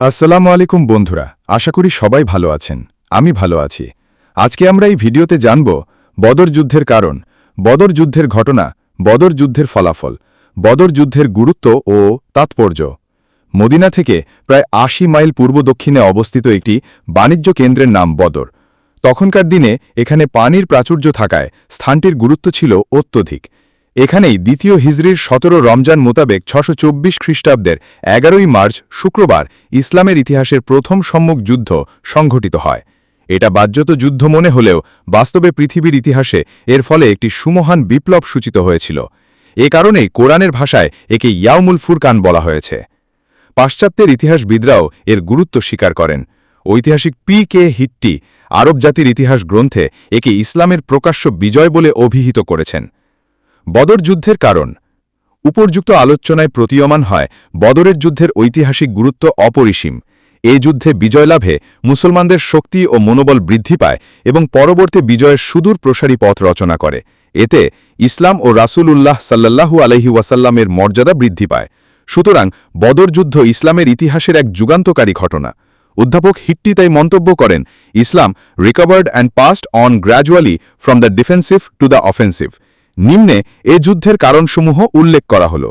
আসসালামু আলাইকুম বন্ধুরা, আশা করি সবাই ভালো আছেন। আমি ভালো আছি। আজকে আমরা এই ভিডিওতে জানব বদর যুদ্ধের কারণ, বদর যুদ্ধের ঘটনা, বদর যুদ্ধের ফলাফল, বদর যুদ্ধের গুরুত্ব ও তাৎপর্য। মদিনা থেকে প্রায় আশি মাইল পূর্ব দক্ষিণে অবস্থিত একটি বাণিজ্য কেন্দ্রের নাম বদর। তখনকার দিনে এখানে পানির প্রাচুর্য থাকায় স্থানটির গুরুত্ব ছিল অত্যধিক। এখানেই দ্বিতীয় হিজরির সতেরো রমজান মোতাবেক ছশো চব্বিশ খ্রিস্টাব্দের এগারোই মার্চ, শুক্রবার, ইসলামের ইতিহাসের প্রথম সম্মুখ যুদ্ধ সংঘটিত হয়। এটা বাহ্যত যুদ্ধ মনে হলেও বাস্তবে পৃথিবীর ইতিহাসে এর ফলে একটি সুমহান বিপ্লব সূচিত হয়েছিল। এ কারণেই কোরআনের ভাষায় একে ইয়াউমুল ফুরকান বলা হয়েছে। পাশ্চাত্যের ইতিহাসবিদরাও এর গুরুত্ব স্বীকার করেন। ঐতিহাসিক পি কে হিট্টি আরব জাতির ইতিহাস গ্রন্থে একে ইসলামের প্রকাশ্য বিজয় বলে অভিহিত করেছেন। বদর যুদ্ধের কারণ। উপর্যুক্ত আলোচনায় প্রতীয়মান হয়, বদরের যুদ্ধের ঐতিহাসিক গুরুত্ব অপরিসীম। এ যুদ্ধে বিজয় লাভে মুসলমানদের শক্তি ও মনোবল বৃদ্ধি পায় এবং পরবর্তী বিজয়ের সুদূর প্রসারী পথ রচনা করে। এতে ইসলাম ও রাসূল উল্লাহ সাল্লাল্লাহু আলহি ওয়াসাল্লামের মর্যাদা বৃদ্ধি পায়। সুতরাং বদর যুদ্ধ ইসলামের ইতিহাসের এক যুগান্তকারী ঘটনা। অধ্যাপক হিট্টি তাই মন্তব্য করেন, Islam recovered and passed on gradually from the defensive to the offensive নিম্নে এ যুদ্ধের কারণসমূহ উল্লেখ করা হল।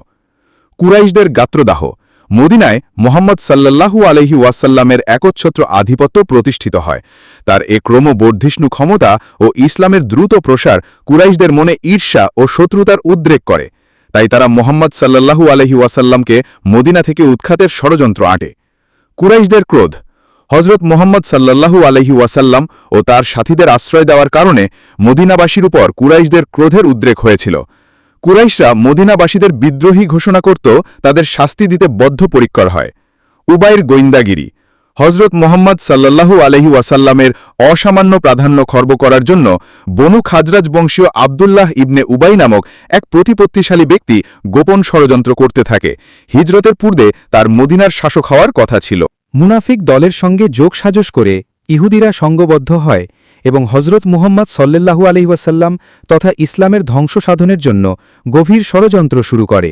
কুরাইশদের গাত্রদাহ, মদিনায় মোহাম্মদ সাল্লাল্লাহু আলহি ওয়াসাল্লামের একচ্ছত্র আধিপত্য প্রতিষ্ঠিত হয়। তার এ ক্রমবর্ধিষ্ণু ক্ষমতা ও ইসলামের দ্রুত প্রসার কুরাইশদের মনে ঈর্ষা ও শত্রুতার উদ্রেক করে। তাই তারা মোহাম্মদ সাল্লাল্লাহু আলহি ওয়াসাল্লামকে মদিনা থেকে উৎখাতের ষড়যন্ত্র আঁটে। কুরাইশদের ক্রোধ হজরত মোহাম্মদ সাল্লাল্লাহু আলহি ওয়াসাল্লাম ও তার সাথীদের আশ্রয় দেওয়ার কারণে মদিনাবাসীর উপর কুরাইশদের ক্রোধের উদ্রেক হয়েছিল। কুরাইশরা মদিনাবাসীদের বিদ্রোহী ঘোষণা করত তাদের শাস্তি দিতে বদ্ধপরিক্কর হয়। উবাইর গোয়েন্দাগিরি হজরত মোহাম্মদ সাল্লাল্লাহু আলহি ওয়াসাল্লামের অসামান্য প্রাধান্য খর্ব করার জন্য বনু খাজরাজ বংশীয় আবদুল্লাহ ইবনে উবাই নামক এক প্রতিপত্তিশালী ব্যক্তি গোপন ষড়যন্ত্র করতে থাকে। হিজরতের পূর্বে তার মদিনার শাসক হওয়ার কথা ছিল। মুনাফিক দলের সঙ্গে যোগ যোগসাজশ করে ইহুদিরা সঙ্গবদ্ধ হয় এবং হজরত মুহম্মদ সল্লাল্লাহু আলহিউসাল্লাম তথা ইসলামের ধ্বংস সাধনের জন্য গভীর ষড়যন্ত্র শুরু করে।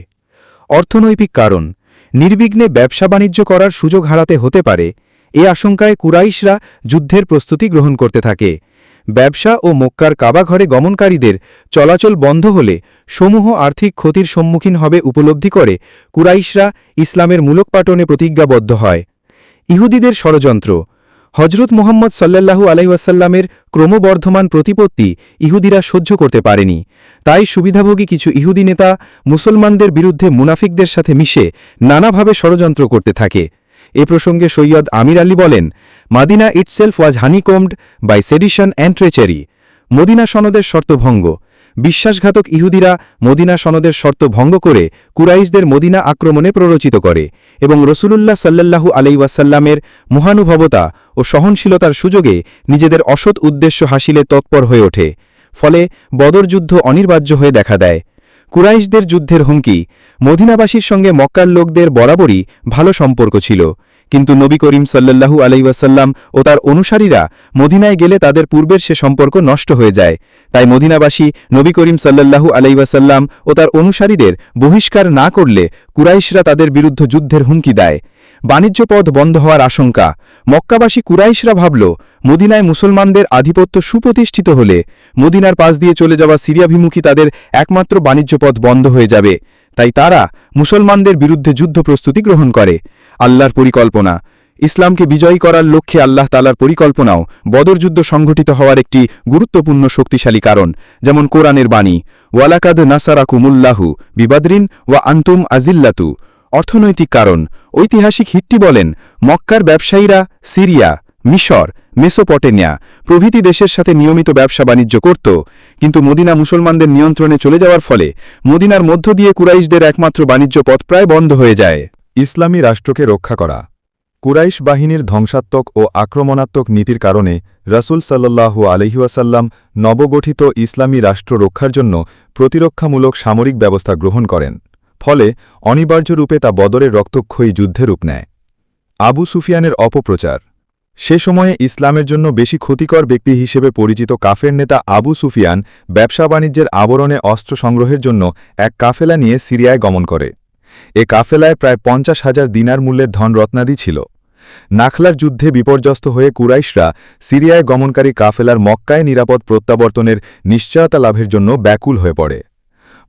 অর্থনৈতিক কারণ, নির্বিঘ্নে ব্যবসা বাণিজ্য করার সুযোগ হারাতে হতে পারে, এ আশঙ্কায় কুরাইশরা যুদ্ধের প্রস্তুতি গ্রহণ করতে থাকে। ব্যবসা ও মক্কার কাবাঘরে গমনকারীদের চলাচল বন্ধ হলে সমূহ আর্থিক ক্ষতির সম্মুখীন হবে উপলব্ধি করে কুরাইশরা ইসলামের মূলকপাটনে প্রতিজ্ঞাবদ্ধ হয়। ইহুদিদের ষড়যন্ত্র। হজরত মোহাম্মদ সাল্লাল্লাহু আলাইসাল্লামের ক্রমবর্ধমান প্রতিপত্তি ইহুদিরা সহ্য করতে পারেনি। তাই সুবিধাভোগী কিছু ইহুদি নেতা মুসলমানদের বিরুদ্ধে মুনাফিকদের সাথে মিশে নানাভাবে ষড়যন্ত্র করতে থাকে। এ প্রসঙ্গে সৈয়দ আমির আলী বলেন, Medina itself was honeycombed by sedition and treachery. Medina সনদের শর্তভঙ্গ বিশ্বাসঘাতক ইহুদিরা মদিনা সনদের শর্ত ভঙ্গ করে কুরাইশদের মদিনা আক্রমণে প্ররোচিত করে এবং রসুলুল্লাহ সাল্লাল্লাহু আলাইওয়াসাল্লামের মহানুভবতা ও সহনশীলতার সুযোগে নিজেদের অসৎ উদ্দেশ্য হাসিলে তৎপর হয়ে ওঠে। ফলে বদর যুদ্ধ অনির্বাহ্য হয়ে দেখা দেয়। কুরাইশদের যুদ্ধের হুমকি মদিনাবাসীর সঙ্গে মক্কার লোকদের বরাবরই ভালো সম্পর্ক ছিল। কিন্তু নবী করিম সাল্লাল্লাহু আলাইওয়াসাল্লাম ও তার অনুসারীরা মদিনায় গেলে তাদের পূর্বের সে সম্পর্ক নষ্ট হয়ে যায়। তাই মদিনাবাসী নবী করিম সাল্লাল্লাহু আলাইওয়াসাল্লাম ও তার অনুসারীদের বহিষ্কার না করলে কুরাইশরা তাদের বিরুদ্ধ যুদ্ধের হুমকি দেয়। বাণিজ্য পথ বন্ধ হওয়ার আশঙ্কা। মক্কাবাসী কুরাইশরা ভাবল, মদিনায় মুসলমানদের আধিপত্য সুপ্রতিষ্ঠিত হলে মদিনার পাশ দিয়ে চলে যাওয়া সিরিয়াভিমুখী তাদের একমাত্র বাণিজ্য পথ বন্ধ হয়ে যাবে। তাই তারা মুসলমানদের বিরুদ্ধে যুদ্ধ প্রস্তুতি গ্রহণ করে। আল্লাহর পরিকল্পনা। ইসলামকে বিজয়ী করার লক্ষ্যে আল্লাহ তালার পরিকল্পনাও বদরযুদ্ধ সংঘটিত হওয়ার একটি গুরুত্বপূর্ণ শক্তিশালী কারণ, যেমন কোরআনের বাণী, ওয়ালাকাদ নাসারাকুমুল্লাহু বিবাদরিন ওয়া আন্তুম আজিল্লাতু অর্থনৈতিক কারণ, ঐতিহাসিক হিট্টি বলেন, মক্কার ব্যবসায়ীরা সিরিয়া, মিশর মেসোপটেনিয়া প্রভৃতি দেশের সাথে নিয়মিত ব্যবসা বাণিজ্য করত, কিন্তু মদিনা মুসলমানদের নিয়ন্ত্রণে চলে যাওয়ার ফলে মদিনার মধ্য দিয়ে কুরাইশদের একমাত্র বাণিজ্য পথ প্রায় বন্ধ হয়ে যায়। ইসলামী রাষ্ট্রকে রক্ষা করা। কুরাইশ বাহিনীর ধ্বংসাত্মক ও আক্রমণাত্মক নীতির কারণে রাসুল সাল্লাহু আলহিউসাল্লাম নবগঠিত ইসলামী রাষ্ট্র রক্ষার জন্য প্রতিরক্ষামূলক সামরিক ব্যবস্থা গ্রহণ করেন, ফলে অনিবার্য রূপে তা বদরের রক্তক্ষয়ী যুদ্ধে রূপ নেয়। আবু সুফিয়ানের অপপ্রচার। সে সময়ে ইসলামের জন্য বেশি ক্ষতিকর ব্যক্তি হিসেবে পরিচিত কাফের নেতা আবু সুফিয়ান ব্যবসা বাণিজ্যের আবরণে অস্ত্র সংগ্রহের জন্য এক কাফেলা নিয়ে সিরিয়ায় গমন করে। এ কাফেলায় প্রায় পঞ্চাশ হাজার দিনার মূল্যের ধন রত্নাদি ছিল। নাখলার যুদ্ধে বিপর্যস্ত হয়ে কুরাইশরা সিরিয়ায় গমনকারী কাফেলার মক্কায় নিরাপদ প্রত্যাবর্তনের নিশ্চয়তা লাভের জন্য ব্যাকুল হয়ে পড়ে।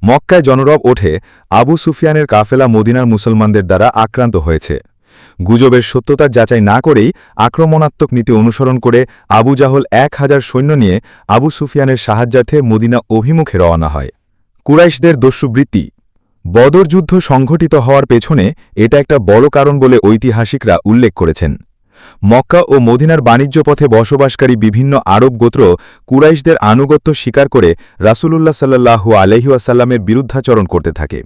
মক্কায় জনরব ওঠে আবু সুফিয়ানের কাফেলা মদিনার মুসলমানদের দ্বারা আক্রান্ত হয়েছে। গুজবের সত্যতা যাচাই না করেই আক্রমণাত্মক নীতি অনুসরণ করে আবু জাহল এক হাজার সৈন্য নিয়ে আবু সুফিয়ানের সাহায্যার্থে মদিনা অভিমুখে রওনা হয়। কুরাইশদের দস্যুবৃত্তি বদর যুদ্ধ সংঘটিত হওয়ার পেছনে এটা একটা বড় কারণ বলে ঐতিহাসিকরা উল্লেখ করেছেন। মক্কা ও মদিনার বাণিজ্য পথে বসবাসকারী বিভিন্ন আরব গোত্র কুরাইশদের আনুগত্য স্বীকার করে রাসূলুল্লাহ সাল্লাহু আলহিউসাল্লামের বিরুদ্ধাচরণ করতে থাকে।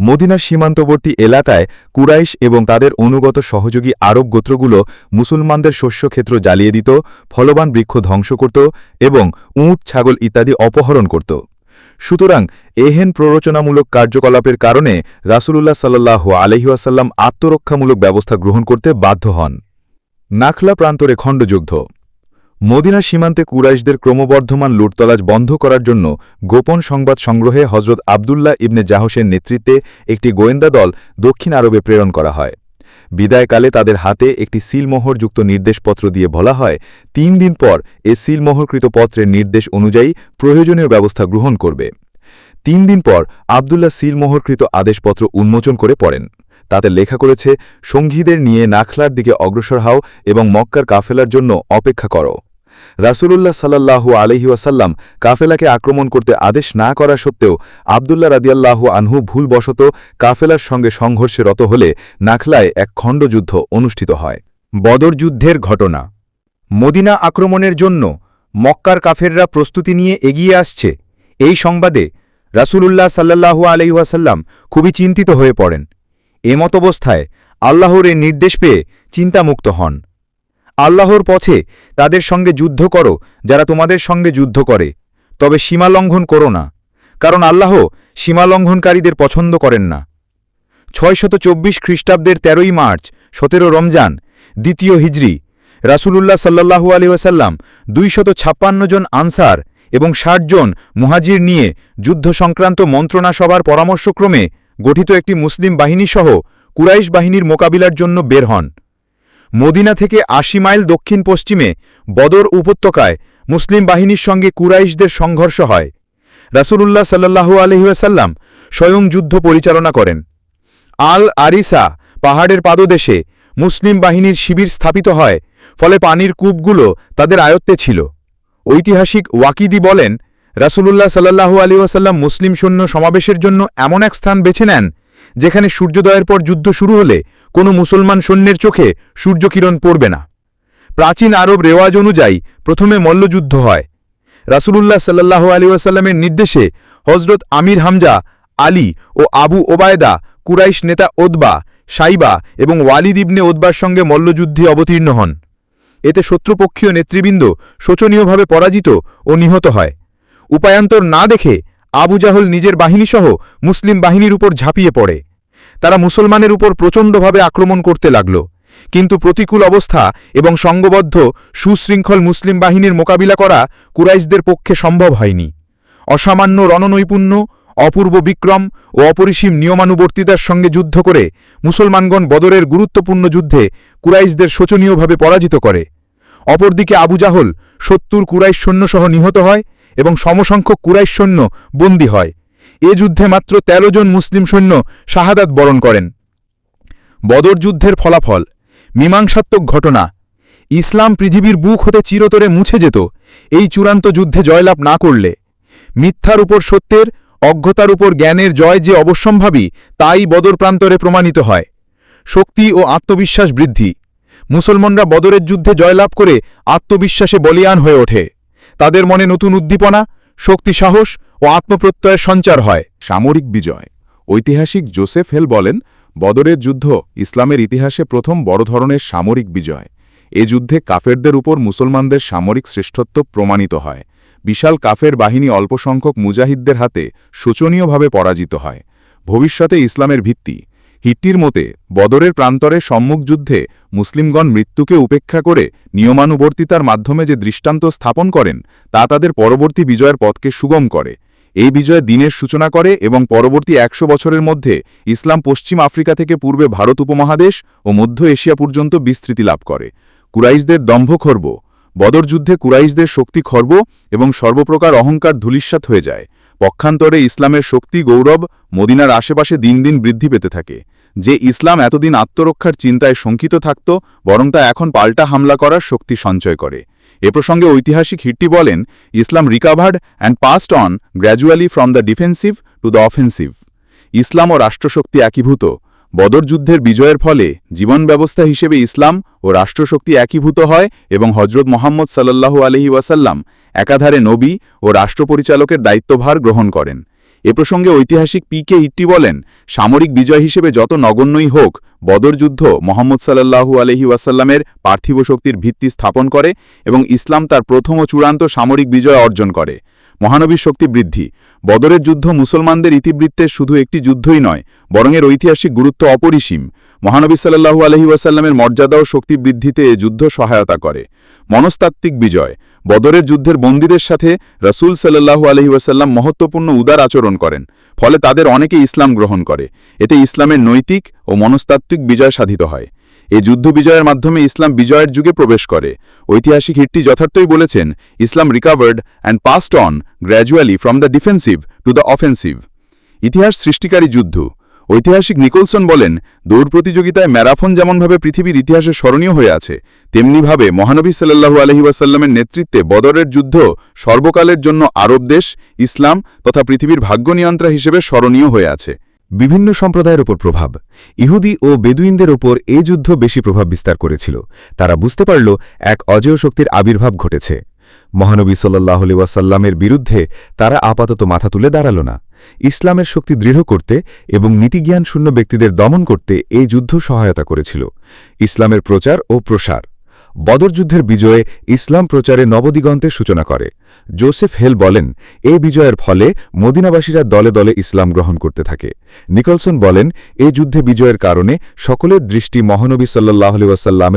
মদিনার সীমান্তবর্তী এলাকায় কুরাইশ এবং তাদের অনুগত সহযোগী আরব গোত্রগুলো মুসলমানদের শস্যক্ষেত্র জ্বালিয়ে দিত, ফলবান বৃক্ষ ধ্বংস করত এবং উঁট, ছাগল ইত্যাদি অপহরণ করত। সুতরাং এহেন প্ররোচনামূলক কার্যকলাপের কারণে রাসূলুল্লাহ সাল্লাহ আলহিউসাল্লাম আত্মরক্ষামূলক ব্যবস্থা গ্রহণ করতে বাধ্য হন। নাখলা প্রান্তরে খণ্ডযুদ্ধ। মদিনা সীমান্তে কুরাইশদের ক্রমবর্ধমান লুটতলাজ বন্ধ করার জন্য গোপন সংবাদ সংগ্রহে হজরত আবদুল্লাহ ইবনে জাহসের নেতৃত্বে একটি গোয়েন্দা দল দক্ষিণ আরবে প্রেরণ করা হয়। বিদায়কালে তাদের হাতে একটি সিলমোহরযুক্ত নির্দেশপত্র দিয়ে বলা হয়, তিন দিন পর এ সিলমোহরকৃত পত্রের নির্দেশ অনুযায়ী প্রয়োজনীয় ব্যবস্থা গ্রহণ করবে। তিন দিন পর আবদুল্লা সিলমোহরকৃত আদেশপত্র উন্মোচন করে পড়েন। তাতে লেখা করেছে, সঙ্গীদের নিয়ে নাখলার দিকে অগ্রসর হও এবং মক্কার কাফেলার জন্য অপেক্ষা করো। রাসূলুল্লাহ সাল্লাল্লাহু আলহিউসাল্লাম কাফেলাকে আক্রমণ করতে আদেশ না করা সত্ত্বেও আবদুল্লাহ রাদিয়াল্লাহু আনহু ভুলবশত কাফেলার সঙ্গে সংঘর্ষে রত হলে নাখলায় এক খণ্ডযুদ্ধ অনুষ্ঠিত হয়। বদর যুদ্ধের ঘটনা। মদিনা আক্রমণের জন্য মক্কার কাফেররা প্রস্তুতি নিয়ে এগিয়ে আসছে। এই সংবাদে রাসূলুল্লাহ সাল্লাহু আলহিহাসাল্লাম খুবই চিন্তিত হয়ে পড়েন। এমতবস্থায় আল্লাহর এ নির্দেশ পেয়ে চিন্তামুক্ত হন। আল্লাহর পথে তাদের সঙ্গে যুদ্ধ করো, যারা তোমাদের সঙ্গে যুদ্ধ করে। তবে সীমালঙ্ঘন করো না, কারণ আল্লাহ সীমালঙ্ঘনকারীদের পছন্দ করেন না। ছয়শত চব্বিশ খ্রিস্টাব্দের তেরোই মার্চ, সতেরো রমজান, দ্বিতীয় হিজরি, রাসূলুল্লাহ সাল্লাহু আলহিহাসাল্লাম দুইশত ছাপ্পান্ন জন আনসার এবং ষাট জন মুহাজির নিয়ে যুদ্ধ সংক্রান্ত মন্ত্রণা সভার পরামর্শক্রমে গঠিত একটি মুসলিম বাহিনীসহ কুরাইশ বাহিনীর মোকাবিলার জন্য বের হন। মদিনা থেকে আশি মাইল দক্ষিণ পশ্চিমে বদর উপত্যকায় মুসলিম বাহিনীর সঙ্গে কুরাইশদের সংঘর্ষ হয়। রাসূলুল্লাহ সাল্লাহু আলহিউসাল্লাম স্বয়ং যুদ্ধ পরিচালনা করেন। আল আরিসা পাহাড়ের পাদদেশে মুসলিম বাহিনীর শিবির স্থাপিত হয়, ফলে পানির কূপগুলো তাদের আয়ত্তে ছিল। ঐতিহাসিক ওয়াকিদি বলেন, রাসূলুল্লাহ সাল্লাহু আলিউসাল্লাম মুসলিম সৈন্য সমাবেশের জন্য এমন এক স্থান বেছে নেন যেখানে সূর্যোদয়ের পর যুদ্ধ শুরু হলে কোনো মুসলমান সৈন্যের চোখে সূর্যকিরণ পড়বে না। প্রাচীন আরব রেওয়াজ অনুযায়ী প্রথমে মল্লযুদ্ধ হয়। রাসূলুল্লাহ সাল্লাহ আলিউসাল্লামের নির্দেশে হজরত আমির হামজা, আলী ও আবু ওবায়দা, কুরাইশ নেতা ওদবা সাইবা এবং ওয়ালিদ ইবনে ওদবার সঙ্গে মল্লযুদ্ধে অবতীর্ণ হন। এতে শত্রুপক্ষীয় নেতৃবৃন্দ শোচনীয়ভাবে পরাজিত ও নিহত হয়। উপায়ান্তর না দেখে আবু জাহল নিজের বাহিনীসহ মুসলিম বাহিনীর উপর ঝাঁপিয়ে পড়ে। তারা মুসলমানের উপর প্রচণ্ডভাবে আক্রমণ করতে লাগল। কিন্তু প্রতিকূল অবস্থা এবং সঙ্গবদ্ধ সুশৃঙ্খল মুসলিম বাহিনীর মোকাবিলা করা কুরাইশদের পক্ষে সম্ভব হয়নি। অসামান্য রণনৈপুণ্য, অপূর্ব বিক্রম ও অপরিসীম নিয়মানুবর্তিতার সঙ্গে যুদ্ধ করে মুসলমানগণ বদরের গুরুত্বপূর্ণ যুদ্ধে কুরাইশদের শোচনীয়ভাবে পরাজিত করে। অপরদিকে আবু জাহল সত্তর কুরাইশ সৈন্যসহ নিহত হয় এবং সমসংখ্যক কুরাইশ সৈন্য বন্দী হয়। এ যুদ্ধে মাত্র ১৩ জন মুসলিম সৈন্য শাহাদাত বরণ করেন। বদর যুদ্ধের ফলাফল, মীমাংসাত্মক ঘটনা। ইসলাম পৃথিবীর বুক হতে চিরতরে মুছে যেত, এই চূড়ান্ত যুদ্ধে জয়লাভ না করলে। মিথ্যার উপর সত্যের, অজ্ঞতার উপর জ্ঞানের জয় যে অবশ্যম্ভাবী, তাই বদর প্রান্তরে প্রমাণিত হয়। শক্তি ও আত্মবিশ্বাস বৃদ্ধি। মুসলমানরা বদরের যুদ্ধে জয়লাভ করে আত্মবিশ্বাসে বলিয়ান হয়ে ওঠে। তাদের মনে নতুন উদ্দীপনা, শক্তি, সাহস ও আত্মপ্রত্যয়ের সঞ্চার হয়। সামরিক বিজয়। ঐতিহাসিক জোসেফ হেল বলেন, বদরের যুদ্ধ ইসলামের ইতিহাসে প্রথম বড় ধরনের সামরিক বিজয়। এ যুদ্ধে কাফেরদের উপর মুসলমানদের সামরিক শ্রেষ্ঠত্ব প্রমাণিত হয়। বিশাল কাফের বাহিনী অল্পসংখ্যক মুজাহিদদের হাতে শোচনীয়ভাবে পরাজিত হয়। ভবিষ্যতে ইসলামের ভিত্তি হিট্টির মতে, বদরের প্রান্তরে সম্মুখ যুদ্ধে মুসলিমগণ মৃত্যুকে উপেক্ষা করে নিয়মানুবর্তিতার মাধ্যমে যে দৃষ্টান্ত স্থাপন করেন, তা তাদের পরবর্তী বিজয়ের পথকে সুগম করে। এই বিজয় দিনের সূচনা করে এবং পরবর্তী একশো বছরের মধ্যে ইসলাম পশ্চিম আফ্রিকা থেকে পূর্বে ভারত উপমহাদেশ ও মধ্য এশিয়া পর্যন্ত বিস্তৃতি লাভ করে। কুরাইশদের দম্ভ খর্ব। বদর যুদ্ধে কুরাইশদের শক্তি খর্ব এবং সর্বপ্রকার অহংকার ধূলিস্যাৎ হয়ে যায়। পক্ষান্তরে ইসলামের শক্তি, গৌরব মদিনার আশেপাশে দিন দিন বৃদ্ধি পেতে থাকে। যে ইসলাম এতদিন আত্মরক্ষার চিন্তায় শঙ্কিত থাকত, বরং তা এখন পাল্টা হামলা করার শক্তি সঞ্চয় করে। এ প্রসঙ্গে ঐতিহাসিক হিট্টি বলেন, Islam recovered and passed on gradually from the defensive to the offensive. ইসলাম ও রাষ্ট্রশক্তি একীভূত। বদর যুদ্ধের বিজয়ের ফলে জীবন ব্যবস্থা হিসেবে ইসলাম ও রাষ্ট্রশক্তি একীভূত হয় এবং হজরত মোহাম্মদ সাল্লাল্লাহু আলহি ওয়াসাল্লাম একাধারে নবী ও রাষ্ট্রপরিচালকের দায়িত্বভার গ্রহণ করেন। এ প্রসঙ্গে ঐতিহাসিক পি কে ইট্টি বলেন, সামরিক বিজয় হিসেবে যত নগণ্যই হোক, বদর যুদ্ধ মোহাম্মদ সাল্লাল্লাহু আলহি ওয়াসাল্লামের পার্থিব শক্তির ভিত্তি স্থাপন করে এবং ইসলাম তার প্রথম ও চূড়ান্ত সামরিক বিজয় অর্জন করে। মহানবীর শক্তি বৃদ্ধি। বদরের যুদ্ধ মুসলমানদের ইতিবৃত্তের শুধু একটি যুদ্ধই নয়, বরং এর ঐতিহাসিক গুরুত্ব অপরিসীম। মহানবী সাল্লাহু আলহি ওয়াসাল্লামের মর্যাদা ও শক্তি বৃদ্ধিতে এ যুদ্ধ সহায়তা করে। মনস্তাত্ত্বিক বিজয়। বদরের যুদ্ধের বন্দীদের সাথে রসুল সাল্লাহু আলহি ওয়াসাল্লাম মহত্বপূর্ণ উদার আচরণ করেন, ফলে তাদের অনেকে ইসলাম গ্রহণ করে। এতে ইসলামের নৈতিক ও মনস্তাত্ত্বিক বিজয় সাধিত হয়। এই যুদ্ধ বিজয়ের মাধ্যমে ইসলাম বিজয়ের যুগে প্রবেশ করে। ঐতিহাসিক হিটটি যথার্থই বলেছেন, Islam recovered and passed on gradually from the defensive to the offensive ইতিহাস সৃষ্টিকারী যুদ্ধ। ঐতিহাসিক নিকোলসন বলেন, দৌড় প্রতিযোগিতায় ম্যারাথন যেমনভাবে পৃথিবীর ইতিহাসে স্মরণীয় হয়ে আছে, তেমনিভাবে মহানবী সাল্লাহু আলহি ওয়াসাল্লামের নেতৃত্বে বদরের যুদ্ধ সর্বকালের জন্য আরব দেশ, ইসলাম তথা পৃথিবীর ভাগ্য নিয়ন্ত্রা হিসেবে স্মরণীয় হয়ে আছে। বিভিন্ন সম্প্রদায়ের ওপর প্রভাব। ইহুদি ও বেদুইনদের ওপর এ যুদ্ধ বেশি প্রভাব বিস্তার করেছিল। তারা বুঝতে পারল, এক অজেয় শক্তির আবির্ভাব ঘটেছে। মহানবী সাল্লাহ ওয়াসাল্লামের বিরুদ্ধে তারা আপাতত মাথা তুলে দাঁড়াল না। ইসলামের শক্তি দৃঢ় করতে এবং নীতিজ্ঞান শূন্য ব্যক্তিদের দমন করতে এই যুদ্ধ সহায়তা করেছিল। ইসলামের প্রচার ও প্রসার। বদর যুদ্ধের বিজয়ে ইসলাম প্রচারে নবদিগন্তের সূচনা করে। জোসেফ হেল বলেন এই বিজয়ের ফলে মদিনাবাসীরা দলে দলে ইসলাম গ্রহণ করতে থাকে। নিকলসন বলেন, এ যুদ্ধে বিজয়ের কারণে সকলের দৃষ্টি মহানবী সাল্লাহ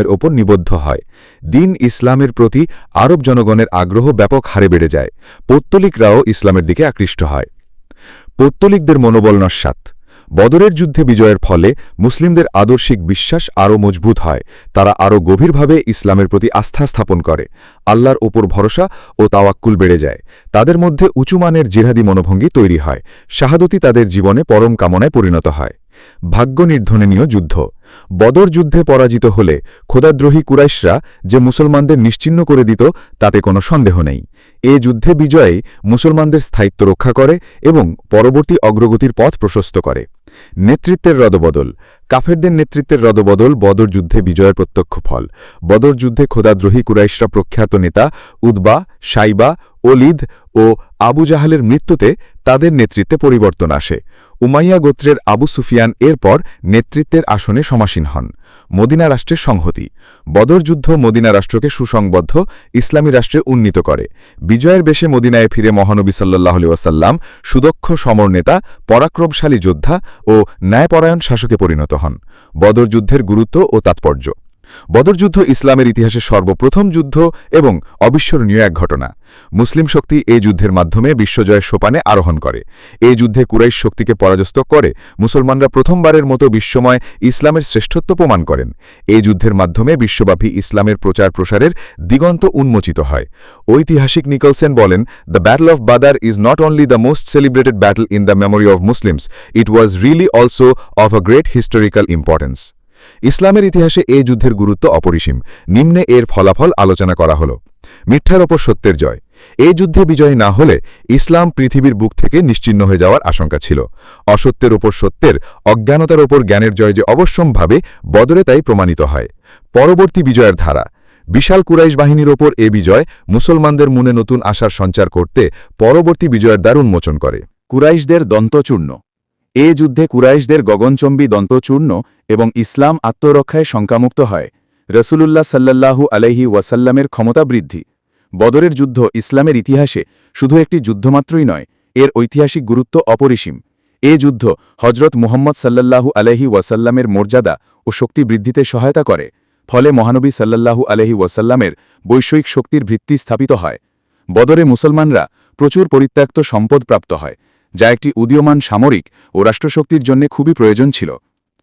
ওপর নিবদ্ধ হয়। দিন ইসলামের প্রতি আরব জনগণের আগ্রহ ব্যাপক হারে বেড়ে যায়। পৌত্তলিকরাও ইসলামের দিকে আকৃষ্ট হয়। পৌত্তলিকদের মনোবল নস্বাত বদরের যুদ্ধে বিজয়ের ফলে মুসলিমদের আদর্শিক বিশ্বাস আরও মজবুত হয়। তারা আরও গভীরভাবে ইসলামের প্রতি আস্থা স্থাপন করে। আল্লাহর ওপর ভরসা ও তাওয়াক্কুল বেড়ে যায়। তাদের মধ্যে উঁচুমানের জিহাদি মনোভঙ্গি তৈরি হয়। শাহাদতি তাদের জীবনে পরম কামনায় পরিণত হয়। ভাগ্য নির্ধননীয় যুদ্ধ। বদর যুদ্ধে পরাজিত হলে খোদাদ্রোহী কুরাইশরা যে মুসলমানদের নিশ্চিন্ন করে দিত, তাতে কোনো সন্দেহ নেই। এ যুদ্ধে বিজয়েই মুসলমানদের স্থায়িত্ব রক্ষা করে এবং পরবর্তী অগ্রগতির পথ প্রশস্ত করে। নেতৃত্বের রদবদল। কাফেরদের নেতৃত্বের রদবদল বদর যুদ্ধে বিজয়ের প্রত্যক্ষ ফল। বদর যুদ্ধে খোদাদ্রোহী কুরাইশরা প্রখ্যাত নেতা উদ্বা সাইবা ওলিদ ও আবু জাহালের মৃত্যুতে তাদের নেতৃত্বে পরিবর্তন আসে। উমাইয়া গোত্রের আবু সুফিয়ান এরপর নেতৃত্বের আসনে সমাসীন হন। মদিনা রাষ্ট্রের সংহতি। বদর যুদ্ধ মদিনা রাষ্ট্রকে সুসংবদ্ধ, ইসলামী রাষ্ট্রে উন্নীত করে। বিজয়ের বেশে মদিনায় ফিরে মহানবী সাল্লাহ ওয়াসাল্লাম সুদক্ষ, সমর নেতা, পরাক্রমশালী যোদ্ধা ও ন্যায়পরায়ণ শাসকে পরিণত হন। বদর যুদ্ধের গুরুত্ব ও তাৎপর্য। বদরযুদ্ধ ইসলামের ইতিহাসে সর্বপ্রথম যুদ্ধ এবং অবিস্মরণীয় এক ঘটনা। মুসলিম শক্তি এই যুদ্ধের মাধ্যমে বিশ্বজয়ের সোপানে আরোহণ করে। এই যুদ্ধে কুরাইশ শক্তিকে পরাজস্ত করে মুসলমানরা প্রথমবারের মতো বিশ্বময় ইসলামের শ্রেষ্ঠত্ব প্রমাণ করেন। এই যুদ্ধের মাধ্যমে বিশ্বব্যাপী ইসলামের প্রচার প্রসারের দিগন্ত উন্মোচিত হয়। ঐতিহাসিক নিকলসেন বলেন the battle of Badr is not only the most celebrated battle in the memory of Muslims it was really also of a great historical importance ইসলামের ইতিহাসে এই যুদ্ধের গুরুত্ব অপরিসীম। নিম্নে এর ফলাফল আলোচনা করা হল। মিথ্যার ওপর সত্যের জয়। এই যুদ্ধে বিজয় না হলে ইসলাম পৃথিবীর বুক থেকে নিশ্চিন্ন হয়ে যাওয়ার আশঙ্কা ছিল। অসত্যের ওপর সত্যের, অজ্ঞানতার ওপর জ্ঞানের জয় যে অবশ্যম্ভাবে বদরে তাই প্রমাণিত হয়। পরবর্তী বিজয়ের ধারা। বিশাল কুরাইশ বাহিনীর ওপর এ বিজয় মুসলমানদের মনে নতুন আশার সঞ্চার করতে পরবর্তী বিজয়ের দ্বার উন্মোচন করে। কুরাইশদের দন্তচূর্ণ। এ যুদ্ধে কুরাইশদের গগনচম্বী দন্তচূর্ণ এবং ইসলাম আত্মরক্ষায় শঙ্কামুক্ত হয়। রসুলুল্লাহ সাল্লাল্লাহু আলহি ওয়াসাল্লামের ক্ষমতা বৃদ্ধি। বদরের যুদ্ধ ইসলামের ইতিহাসে শুধু একটি যুদ্ধমাত্রই নয়, এর ঐতিহাসিক গুরুত্ব অপরিসীম। এ যুদ্ধ হজরত মুহম্মদ সাল্লাল্লাহু আলহি ওয়াসাল্লামের মর্যাদা ও শক্তি বৃদ্ধিতে সহায়তা করে, ফলে মহানবী সাল্লাল্লাহু আলহি ওয়াসাল্লামের বৈষয়িক শক্তির ভিত্তি স্থাপিত হয়। বদরে মুসলমানরা প্রচুর পরিত্যক্ত সম্পদ প্রাপ্ত হয়। যা একটি উদীয়মান সামরিক ও রাষ্ট্রশক্তির জন্য খুবই প্রয়োজন ছিল।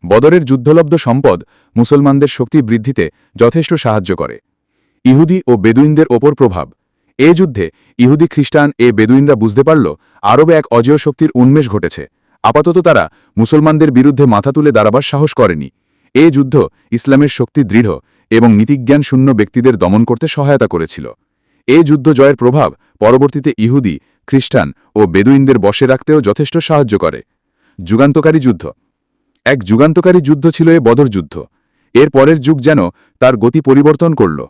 বদরের যুদ্ধলব্ধ সম্পদ মুসলমানদের শক্তি বৃদ্ধিতে যথেষ্ট সাহায্য করে। ইহুদি ও বেদুইনদের ওপর প্রভাব। এ যুদ্ধে ইহুদি খ্রিস্টান এ বেদুইনরা বুঝতে পারল, আরবে এক অজেয় শক্তির উন্মেষ ঘটেছে। আপাতত তারা মুসলমানদের বিরুদ্ধে মাথা তুলে দাঁড়াবার সাহস করেনি। এ যুদ্ধ ইসলামের শক্তি দৃঢ় এবং নীতিজ্ঞান শূন্য ব্যক্তিদের দমন করতে সহায়তা করেছিল। এ যুদ্ধ জয়ের প্রভাব পরবর্তীতে ইহুদি খ্রিস্টান ও বেদুইনদের বসে রাখতেও যথেষ্ট সাহায্য করে। যুগান্তকারী যুদ্ধ। এক যুগান্তকারী যুদ্ধ ছিল এ বদর যুদ্ধ। এর পরের যুগ যেন তার গতি পরিবর্তন করল।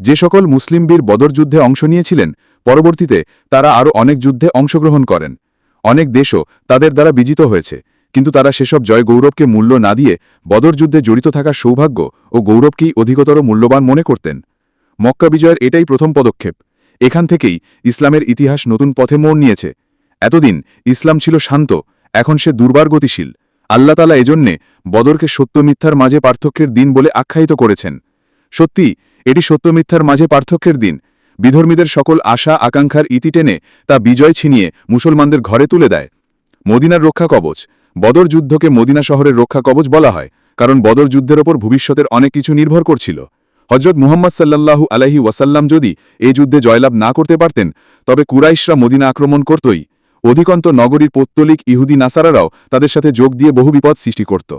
যে সকল মুসলিম বীর বদর যুদ্ধে অংশ নিয়েছিলেন, পরবর্তীতে তারা আরও অনেক যুদ্ধে অংশগ্রহণ করেন। অনেক দেশও তাদের দ্বারা বিজিত হয়েছে, কিন্তু তারা সেসব জয় গৌরবকে মূল্য না দিয়ে বদর যুদ্ধে জড়িত থাকা সৌভাগ্য ও গৌরবকেই অধিকতর মূল্যবান মনে করতেন। মক্কা বিজয়ের এটাই প্রথম পদক্ষেপ। এখান থেকেই ইসলামের ইতিহাস নতুন পথে মোড় নিয়েছে। এতদিন ইসলাম ছিল শান্ত, এখন সে দুর্বার গতিশীল। আল্লাহ তালা এজন্যে বদরকে সত্য মিথ্যার মাঝে পার্থক্যের দিন বলে আখ্যায়িত করেছেন। সত্যি, এটি সত্য মিথ্যার মাঝে পার্থক্যের দিন। বিধর্মীদের সকল আশা, আকাঙ্ক্ষার ইতি টেনে তা বিজয় ছিনিয়ে মুসলমানদের ঘরে তুলে দেয়। মদিনার রক্ষা কবচ, বদর যুদ্ধকে মদিনা শহরের রক্ষা কবচ বলা হয়, কারণ বদর যুদ্ধের ওপর ভবিষ্যতের অনেক কিছু নির্ভর করছিল। হজরত মুহাম্মদ সাল্লাল্লাহু আলাইহি ওয়াসাল্লাম যদি এই যুদ্ধে জয়লাভ না করতে পারতেন, তবে কুরাইশরা মদিনা আক্রমণ করতই। অধিকন্ত নগরীর পৌত্তলিক ইহুদি নাসারারাও তাদের সাথে যোগ দিয়ে বহু বিপদ সৃষ্টি করত।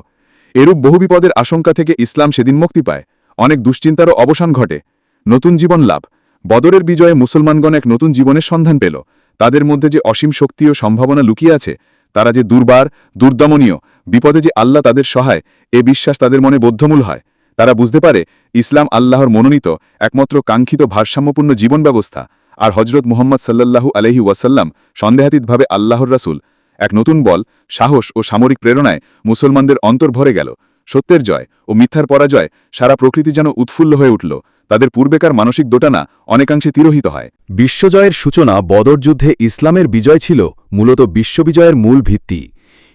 এরূপ বহু বিপদের আশঙ্কা থেকে ইসলাম সেদিন মুক্তি পায়। অনেক দুশ্চিন্তারও অবসান ঘটে। নতুন জীবন লাভ। বদরের বিজয়ে মুসলমানগণ এক নতুন জীবনের সন্ধান পেল। তাদের মধ্যে যে অসীম শক্তি ও সম্ভাবনা লুকিয়ে আছে, তারা যে দুর্বার, দুর্দমনীয়, বিপদে যে আল্লাহ তাদের সহায়, এ বিশ্বাস তাদের মনে বোদ্ধমূল হয়। তারা বুঝতে পারে ইসলাম আল্লাহর মনোনীত একমাত্র কাঙ্ক্ষিত ভারসাম্যপূর্ণ জীবন ব্যবস্থা, আর হজরত মুহম্মদ সাল্লাল্লাহু আলহি ওয়াসাল্লাম সন্দেহাতীতভাবে আল্লাহর রাসূল। এক নতুন বল, সাহস ও সামরিক প্রেরণায় মুসলমানদের অন্তর ভরে গেল। সত্যের জয় ও মিথ্যার পরাজয় সারা প্রকৃতি যেন উৎফুল্ল হয়ে উঠল। তাদের পূর্বেকার মানসিক দোটানা অনেকাংশে তিরোহিত হয়। বিশ্বজয়ের সূচনা বদর যুদ্ধে ইসলামের বিজয় ছিল মূলত বিশ্ববিজয়ের মূল ভিত্তি।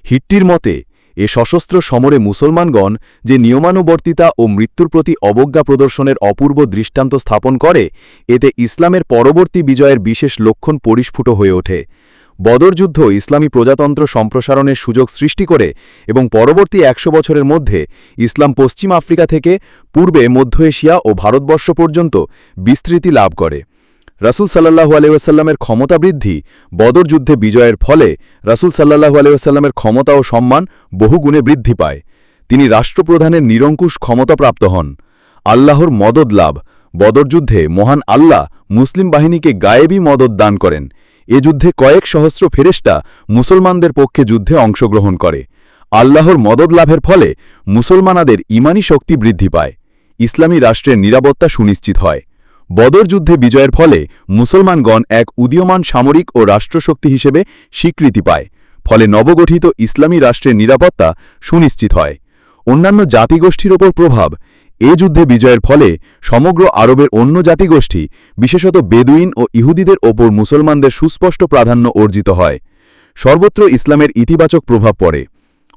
হিট্টির মতে এ সশস্ত্র সমরে মুসলমানগণ যে নিয়মানুবর্তিতা ও মৃত্যুর প্রতি অবজ্ঞা প্রদর্শনের অপূর্ব দৃষ্টান্ত স্থাপন করে, এতে ইসলামের পরবর্তী বিজয়ের বিশেষ লক্ষণ পরিস্ফুট হয়ে ওঠে। বদর যুদ্ধ ইসলামী প্রজাতন্ত্র সম্প্রসারণের সুযোগ সৃষ্টি করে এবং পরবর্তী একশো বছরের মধ্যে ইসলাম পশ্চিম আফ্রিকা থেকে পূর্বে মধ্য এশিয়া ও ভারতবর্ষ পর্যন্ত বিস্তৃতি লাভ করে। রাসুল সাল্লাহু আলহামের ক্ষমতা বৃদ্ধি, বদর যুদ্ধে বিজয়ের ফলে রাসুল সাল্লাহু আলহামের ক্ষমতা ও সম্মান বহুগুণে বৃদ্ধি পায়। তিনি রাষ্ট্রপ্রধানের নিরঙ্কুশ ক্ষমতাপ্রাপ্ত হন। আল্লাহর মদদ লাভ, বদর যুদ্ধে মহান আল্লাহ মুসলিম বাহিনীকে গায়েবী মদত দান করেন। এ যুদ্ধে কয়েক সহস্র ফেরেস্টা মুসলমানদের পক্ষে যুদ্ধে অংশগ্রহণ করে। আল্লাহর মদত লাভের ফলে মুসলমানাদের ইমানি শক্তি বৃদ্ধি পায়। ইসলামী রাষ্ট্রের নিরাপত্তা সুনিশ্চিত হয়। বদর যুদ্ধে বিজয়ের ফলে মুসলমানগণ এক উদীয়মান সামরিক ও রাষ্ট্রশক্তি হিসেবে স্বীকৃতি পায়। ফলে নবগঠিত ইসলামী রাষ্ট্রের নিরাপত্তা সুনিশ্চিত হয়। অন্যান্য জাতিগোষ্ঠীর ওপর প্রভাব। এ যুদ্ধে বিজয়ের ফলে সমগ্র আরবের অন্য জাতিগোষ্ঠী, বিশেষত বেদুইন ও ইহুদিদের ওপর মুসলমানদের সুস্পষ্ট প্রাধান্য অর্জিত হয়। সর্বত্র ইসলামের ইতিবাচক প্রভাব পড়ে।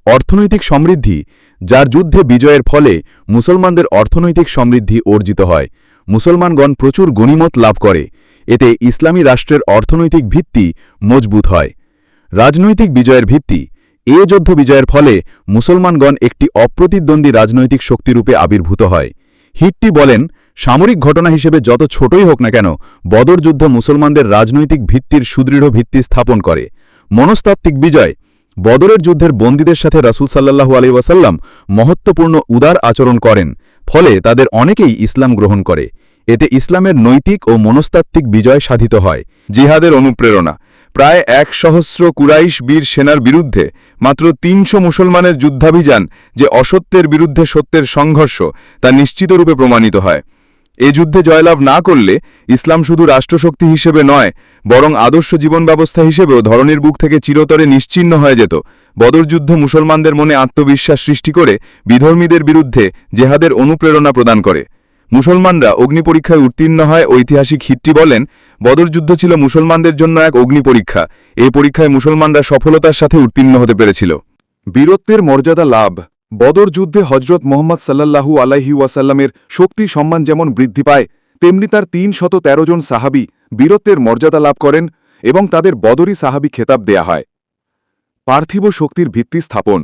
অর্থনৈতিক সমৃদ্ধি, যার যুদ্ধে বিজয়ের ফলে মুসলমানদের অর্থনৈতিক সমৃদ্ধি অর্জিত হয়। মুসলমানগণ প্রচুর গণিমত লাভ করে। এতে ইসলামী রাষ্ট্রের অর্থনৈতিক ভিত্তি মজবুত হয়। রাজনৈতিক বিজয়ের ভিত্তি। এ যুদ্ধ বিজয়ের ফলে মুসলমানগণ একটি অপ্রতিদ্বন্দ্বী রাজনৈতিক শক্তিরূপে আবির্ভূত হয়। হিটটি বলেন, সামরিক ঘটনা হিসেবে যত ছোটই হোক না কেন, বদর যুদ্ধ মুসলমানদের রাজনৈতিক ভিত্তির সুদৃঢ় ভিত্তি স্থাপন করে। মনস্তাত্ত্বিক বিজয়। বদরের যুদ্ধের বন্দীদের সাথে রাসুল সাল্লাহু আলি ওয়াসাল্লাম মহত্বপূর্ণ উদার আচরণ করেন। ফলে তাদের অনেকেই ইসলাম গ্রহণ করে। এতে ইসলামের নৈতিক ও মনস্তাত্ত্বিক বিজয় সাধিত হয়। জিহাদের অনুপ্রেরণা। প্রায় এক সহস্র কুরাইশ বীর সেনার বিরুদ্ধে মাত্র তিনশো মুসলমানের যুদ্ধাভিযান যে অসত্যের বিরুদ্ধে সত্যের সংঘর্ষ তা নিশ্চিতরূপে প্রমাণিত হয়। এ যুদ্ধে জয়লাভ না করলে ইসলাম শুধু রাষ্ট্রশক্তি হিসেবে নয়, বরং আদর্শ জীবন ব্যবস্থা হিসেবেও ধরনের বুক থেকে চিরতরে নিশ্চিন্ন হয়ে যেত। বদর যুদ্ধ মুসলমানদের মনে আত্মবিশ্বাস সৃষ্টি করে বিধর্মীদের বিরুদ্ধে জেহাদের অনুপ্রেরণা প্রদান করে। মুসলমানরা অগ্নিপরীক্ষায় উত্তীর্ণ হয় ঐতিহাসিক হিট্টি বলেন বদর যুদ্ধ ছিল মুসলমানদের জন্য এক অগ্নিপরীক্ষা এই পরীক্ষায় মুসলমানরা সফলতার সাথে উত্তীর্ণ হতে পেরেছিল। বীরত্বের মর্যাদা লাভ। বদর যুদ্ধে হজরত মোহাম্মদ সাল্লাল্লাহু আলাইহি ওয়াসাল্লামের শক্তি সম্মান যেমন বৃদ্ধি পায়, তেমনি তার তিন শত জন সাহাবি বীরত্বের মর্যাদা লাভ করেন এবং তাদের বদরি সাহাবি খেতাব দেয়া হয়। পার্থিব শক্তির ভিত্তি স্থাপন।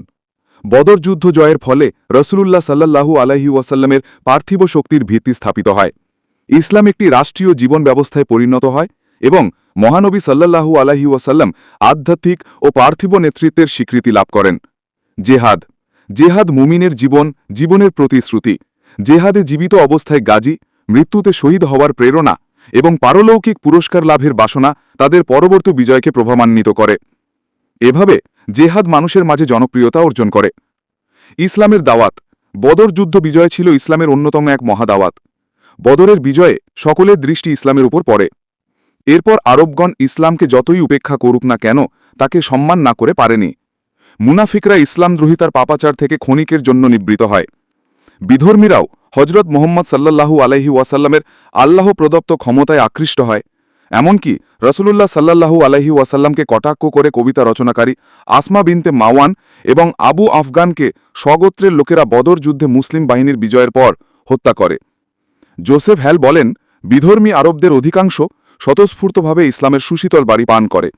বদর যুদ্ধ জয়ের ফলে রসুলুল্লাহ সাল্লাল্লাহু আলাহি ওয়াসাল্লামের পার্থিব শক্তির ভিত্তি স্থাপিত হয়। ইসলাম একটি রাষ্ট্রীয় জীবন ব্যবস্থায় পরিণত হয় এবং মহানবী সাল্লাল্লাহু আলাহি ওয়াসাল্লাম আধ্যাত্মিক ও পার্থিব নেতৃত্বের স্বীকৃতি লাভ করেন। জেহাদ। জেহাদ মুমিনের জীবন, জীবনের প্রতিশ্রুতি। জেহাদে জীবিত অবস্থায় গাজী, মৃত্যুতে শহীদ হওয়ার প্রেরণা এবং পারলৌকিক পুরস্কার লাভের বাসনা তাদের পরবর্তী বিজয়কে প্রভাবান্বিত করে। এভাবে জেহাদ মানুষের মাঝে জনপ্রিয়তা অর্জন করে। ইসলামের দাওয়াত। বদর যুদ্ধ বিজয় ছিল ইসলামের অন্যতম এক মহাদাওয়াত। বদরের বিজয়ে সকলের দৃষ্টি ইসলামের উপর পড়ে। এরপর আরবগণ ইসলামকে যতই উপেক্ষা করুক না কেন, তাকে সম্মান না করে পারেনি। মুনাফিকরা ইসলাম দ্রোহিতার পাপাচার থেকে ক্ষণিকের জন্য নিবৃত হয়। বিধর্মীরাও হজরত মোহাম্মদ সাল্লাল্লাহু আলাইহি ওয়াসাল্লামের আল্লাহ প্রদত্ত ক্ষমতায় আকৃষ্ট হয়। এমনকি রসুলুল্লাহ সাল্লাল্লাহু আলাইহি ওয়াসাল্লামকে কটাক্ষ করে কবিতা রচনাকারী আসমা বিনতে মাওয়ান এবং আবু আফগানকে স্বগোত্রের লোকেরা বদর যুদ্ধে মুসলিম বাহিনীর বিজয়ের পর হত্যা করে। জোসেফ হ্যাল বলেন, বিধর্মী আরবদের অধিকাংশ স্বতঃস্ফূর্তভাবে ইসলামের সুশীতল বাড়ি পান করে।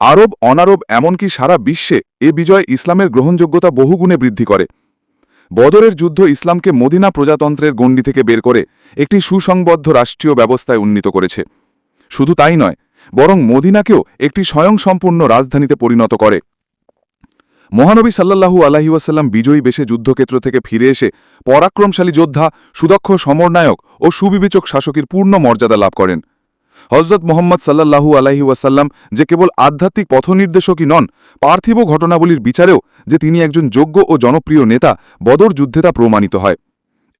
আরব, অনারব এমনকি সারা বিশ্বে এ বিজয় ইসলামের গ্রহণযোগ্যতা বহুগুণে বৃদ্ধি করে। বদরের যুদ্ধ ইসলামকে মদিনা প্রজাতন্ত্রের গণ্ডি থেকে বের করে একটি সুসংবদ্ধ রাষ্ট্রীয় ব্যবস্থায় উন্নীত করেছে। শুধু তাই নয়, বরং মদিনাকেও একটি স্বয়ংসম্পূর্ণ রাজধানীতে পরিণত করে। মহানবী সাল্লাল্লাহু আলাহি ওয়াসাল্লাম বিজয়ী বেশে যুদ্ধক্ষেত্র থেকে ফিরে এসে পরাক্রমশালী যোদ্ধা, সুদক্ষ সমরনায়ক ও সুবিবেচক শাসকের পূর্ণ মর্যাদা লাভ করেন। হজরত মোহাম্মদ সাল্লাল্লাহু আলাহি যে কেবল আধ্যাত্মিক পথনির্দেশকই নন, পার্থিব ঘটনাবলীর বিচারেও যে তিনি একজন যোগ্য ও জনপ্রিয় নেতা, বদর যুদ্ধে তা প্রমাণিত হয়।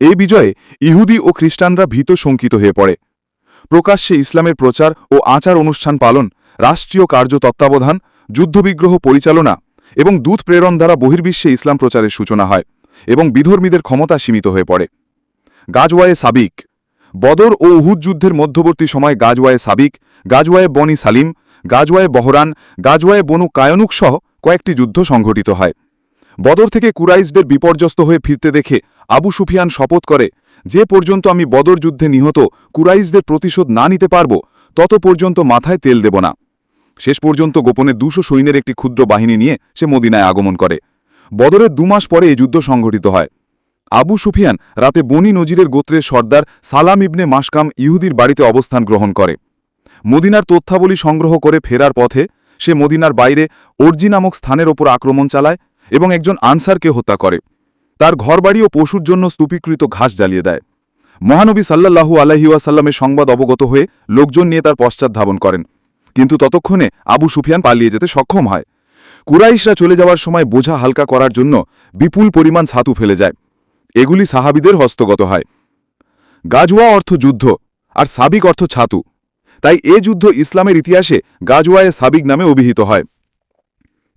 এই বিজয়ে ইহুদি ও খ্রিস্টানরা ভীত শঙ্কিত হয়ে পড়ে। প্রকাশ্যে ইসলামের প্রচার ও আচার অনুষ্ঠান পালন, রাষ্ট্রীয় কার্য তত্ত্বাবধান, যুদ্ধবিগ্রহ পরিচালনা এবং দূত প্রেরণ দ্বারা বহির্বিশ্বে ইসলাম প্রচারের সূচনা হয় এবং বিধর্মীদের ক্ষমতা সীমিত হয়ে পড়ে। গাজওয়ায়ে সাবিক। বদর ও উহুদ যুদ্ধের মধ্যবর্তী সময় গাজওয়ায়ে সাবিক, গাজওয়ায়ে বনি সালিম, গাজওয়ায়ে বহরান, গাজওয়ায়ে বনু কায়নুক সহ কয়েকটি যুদ্ধ সংঘটিত হয়। বদর থেকে কুরাইশদের বিপর্যস্ত হয়ে ফিরতে দেখে আবু সুফিয়ান শপথ করে যে পর্যন্ত আমি বদর যুদ্ধে নিহত কুরাইশদের প্রতিশোধ না নিতে পারব, তত পর্যন্ত মাথায় তেল দেব না। শেষ পর্যন্ত গোপনে দুশো সৈন্যের একটি ক্ষুদ্র বাহিনী নিয়ে সে মদিনায় আগমন করে। বদরের দুমাস পরে এই যুদ্ধ সংঘটিত হয়। আবু সুফিয়ান রাতে বনি নজিরের গোত্রের সর্দার সালাম ইবনে মাসকাম ইহুদির বাড়িতে অবস্থান গ্রহণ করে। মদিনার তথ্যাবলী সংগ্রহ করে ফেরার পথে সে মদিনার বাইরে অর্জি নামক স্থানের ওপর আক্রমণ চালায় এবং একজন আনসারকে হত্যা করে। তার ঘরবাড়ি ও পশুর জন্য স্তূপীকৃত ঘাস জ্বালিয়ে দেয়। মহানবী সাল্লাল্লাহু আলহিউসাল্লামের সংবাদ অবগত হয়ে লোকজন নিয়ে তার পশ্চাৎ ধাবন করেন। কিন্তু ততক্ষণে আবু সুফিয়ান পালিয়ে যেতে সক্ষম হয়। কুরাইশরা চলে যাওয়ার সময় বোঝা হালকা করার জন্য বিপুল পরিমাণ ছাতু ফেলে যায়। এগুলি সাহাবিদের হস্তগত হয়। গাজওয়া অর্থ যুদ্ধ আর সাবিক অর্থ ছাতু। তাই এ যুদ্ধ ইসলামের ইতিহাসে গাজওয়ায়ে সাবিক নামে অভিহিত হয়।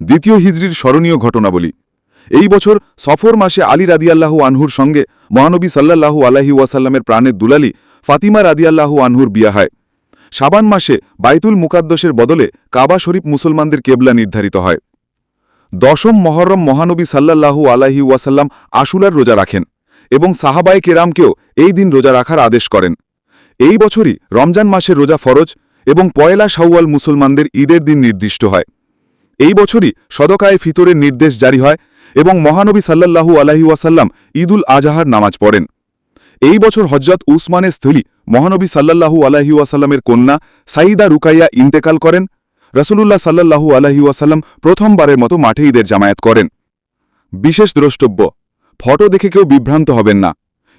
দ্বিতীয় হিজরির স্মরণীয় ঘটনাবলী। এই বছর সফর মাসে আলী রাদিয়াল্লাহু আনহুর সঙ্গে মহানবী সাল্লাল্লাহু আলাহি ওয়াসাল্লামের প্রাণের দুলালি ফাতিমা রাদিয়াল্লাহু আনহুর বিয়া হয়। সাবান মাসে বাইতুল মুকাদ্দসের বদলে কাবা শরীফ মুসলমানদের কেবলা নির্ধারিত হয়। দশম মহরম মহানবী সাল্লাল্লাহু আলাহি ওয়াসাল্লাম আশুলার রোজা রাখেন এবং সাহাবায়ে কেরামকেও এই দিন রোজা রাখার আদেশ করেন। এই বছরই রমজান মাসের রোজা ফরজ এবং পয়লা শাওয়াল মুসলমানদের ঈদের দিন নির্দিষ্ট হয়। এই বছরই সদকায়ে ফিতরের নির্দেশ জারি হয় এবং মহানবী সাল্লাল্লাহু আলাহি ওয়াসাল্লাম ঈদুল আজাহার নামাজ পড়েন। এই বছর হজরত উসমানের স্থলী মহানবী সাল্লাল্লাহু আলাহি ওয়াসাল্লামের কন্যা সাইদা রুকাইয়া ইন্তেকাল করেন। রসুলুল্লাহ সাল্লাল্লাহু আলাহি ওয়াসাল্লাম প্রথমবারের মতো মাঠে ঈদের জামায়াত করেন। বিশেষ দ্রষ্টব্য, ফটো দেখে কেউ বিভ্রান্ত হবেন না।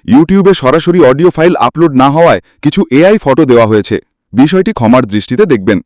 ইউটিউবে সরাসরি অডিও ফাইল আপলোড না হওয়ায় কিছু এআই ফটো দেওয়া হয়েছে। বিষয়টি ক্ষমার দৃষ্টিতে দেখবেন।